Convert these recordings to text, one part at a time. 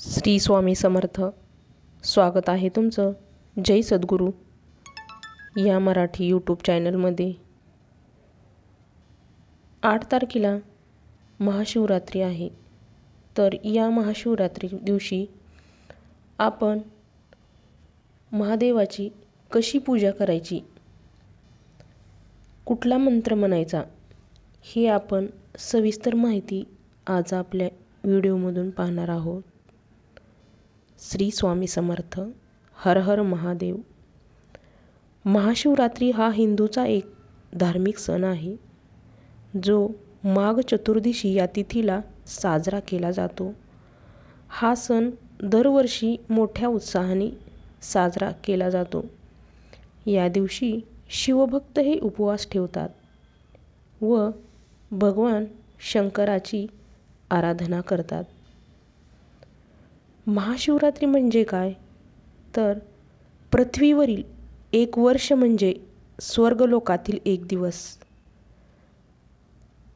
श्री स्वामी समर्थ. स्वागत आहे तुमचं. जय सद्गुरू. या मराठी यूट्यूब चॅनलमध्ये आठ तारखेला महाशिवरात्री आहे. तर या महाशिवरात्री दिवशी आपण महादेवाची कशी पूजा करायची? कुठला मंत्र म्हणायचा? हे आपण सविस्तर माहिती आज आपल्या व्हिडिओमधून पाहणार आहोत. श्री स्वामी समर्थ हर हर महादेव. महाशिवरात्री हा हिंदूचा एक धार्मिक सण आहे जो माघ चतुर्दशी या तिथीला साजरा केला जातो. हा सण दरवर्षी मोठ्या उत्साहाने साजरा केला जातो. या दिवशी शिवभक्त हे उपवास ठेवतात व भगवान शंकराची आराधना करतात. महाशिवरात्री म्हणजे काय? तर पृथ्वीवरील एक वर्ष म्हणजे स्वर्गलोकातील एक दिवस.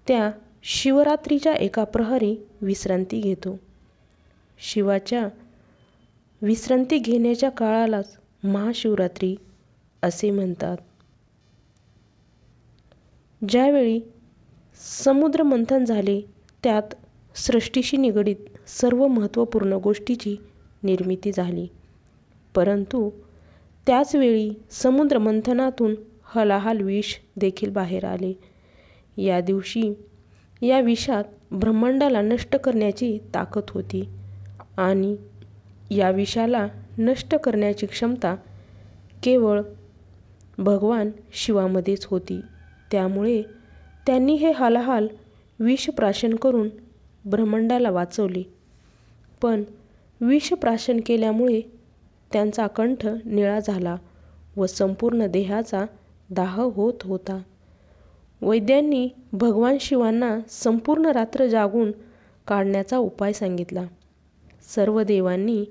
त्या शिवरात्रीच्या एका प्रहरी विश्रांती घेतो. शिवाच्या विश्रांती घेण्याच्या काळालाच महाशिवरात्री असे म्हणतात. ज्यावेळी समुद्रमंथन झाले त्यात सृष्टीशी निगडीत सर्व महत्त्वपूर्ण गोष्टीची निर्मिती झाली. परंतु त्याचवेळी समुद्रमंथनातून हलाहल विष देखील बाहेर आले. या दिवशी या विषात ब्रह्मांडाला नष्ट करण्याची ताकद होती आणि या विषाला नष्ट करण्याची क्षमता केवळ भगवान शिवामध्येच होती. त्यामुळे त्यांनी हे हलाहल विषप्राशन करून ब्रह्मंडाला वाचवले. पण विषप्राशन केल्यामुळे त्यांचा कंठ निळा झाला व संपूर्ण देहाचा दाह होत होता. वैद्यांनी भगवान शिवांना संपूर्ण रात्र जागून काढण्याचा उपाय सांगितला. सर्व देवांनी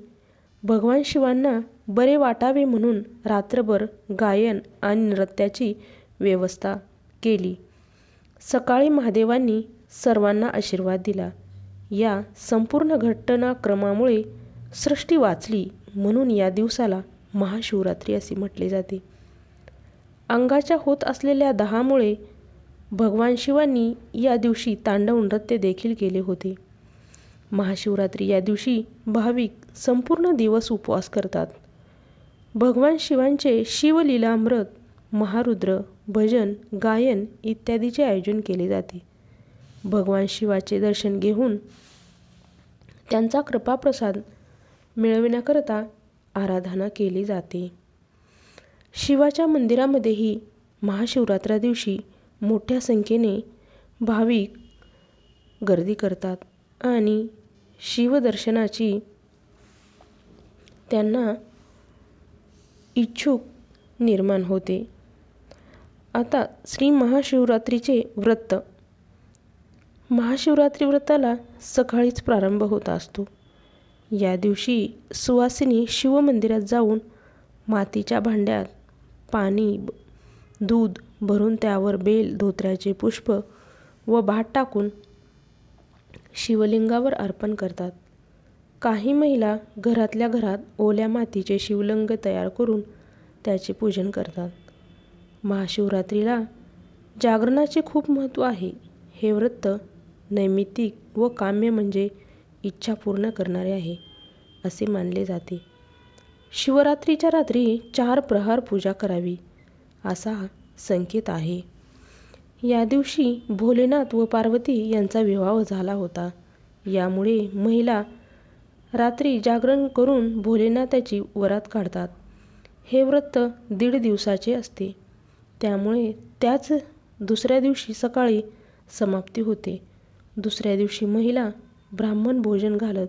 भगवान शिवांना बरे वाटावे म्हणून रात्रभर गायन आणि नृत्याची व्यवस्था केली. सकाळी महादेवांनी सर्वांना आशीर्वाद दिला. या संपूर्ण घटनाक्रमामुळे सृष्टी वाचली म्हणून या दिवसाला महाशिवरात्री असे म्हटले जाते. अंगाच्या होत असलेल्या दहामुळे भगवान शिवांनी या दिवशी तांडव नृत्य देखील केले होते. महाशिवरात्री या दिवशी भाविक संपूर्ण दिवस उपवास करतात. भगवान शिवांचे शिवलीलामृत महारुद्र भजन गायन इत्यादीचे आयोजन केले जाते. भगवान शिवाचे दर्शन घेऊन त्यांचा कृपाप्रसाद मिळविण्याकरता आराधना केली जाते. शिवाच्या मंदिरामध्येही महाशिवरात्रा दिवशी मोठ्या संख्येने भाविक गर्दी करतात आणि शिवदर्शनाची त्यांना इच्छुक निर्माण होते. आता श्री महाशिवरात्रीचे व्रत महाशिवरात्री व्रताला सकाळीच प्रारंभ होत असतो. या दिवशी सुवासिनी शिवमंदिरात जाऊन मातीच्या भांड्यात पाणी दूध भरून त्यावर बेल धोत्र्याचे पुष्प व भात टाकून शिवलिंगावर अर्पण करतात. काही महिला घरातल्या घरात ओल्या मातीचे शिवलिंग तयार करून त्याचे पूजन करतात. महाशिवरात्रीला जागरणाचे खूप महत्त्व आहे. हे व्रत नैमित्तिक व काम्य म्हणजे इच्छा पूर्ण करणारे आहे असे मानले जाते. शिवरात्रीच्या रात्री चार प्रहार पूजा करावी असा संकेत आहे. या दिवशी भोलेनाथ व पार्वती यांचा विवाह झाला होता. यामुळे महिला रात्री जागरण करून भोलेनाथाची वरात काढतात. हे व्रत दीड दिवसाचे असते. त्यामुळे त्याच दुसऱ्या दिवशी सकाळी समाप्ती होते. दुसऱ्या दिवशी महिला ब्राह्मण भोजन घालत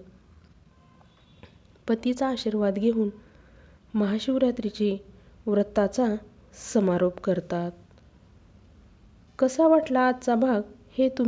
पतीचा आशीर्वाद घेऊन महाशिवरात्रीची व्रताचा समारोप करतात. कसा वाटला आजचा भाग हे तुम्ही